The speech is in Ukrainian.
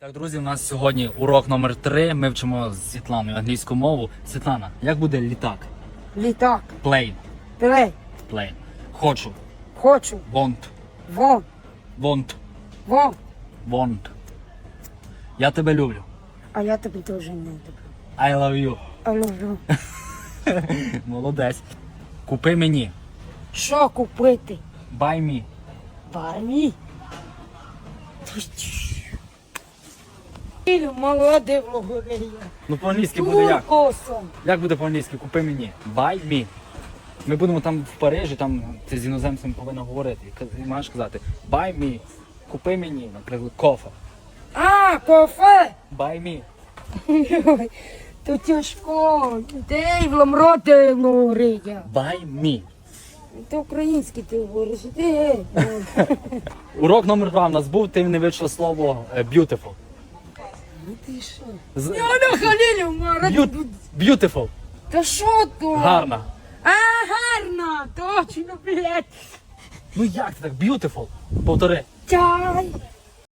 Так, друзі, у нас сьогодні урок номер 3 Ми вчимо з Світланою англійську мову. Світлана, як буде літак? Літак. Plane. Плей. Plane. Хочу. Хочу. Want. Вон. Want. Вон. Want. Я тебе люблю. А я тебе теж не люблю. I love you. А люблю. Молодець. Купи мені. Що купити? Buy me. Бармі. Молоде вогоря. Ну по-англійськи буде як? Туркосом. Як буде по-англійськи? Купи мені. Buy me. Ми будемо там в Парижі, там ти з іноземцем повинна говорити. І маєш казати Buy me. Купи мені, наприклад, кофе. А, кофе. Buy me. Ой, То тяжко. Де в ламроте говорить. Buy me. Ти український ти говориш. Урок номер два у нас був, ти не вивчила слово е, beautiful. Ну ти що? З-. Б'ю- Beautiful. Та що то? Гарна. А, гарна. Точно, блядь. Ну як ти так? Beautiful. Повтори. Чай.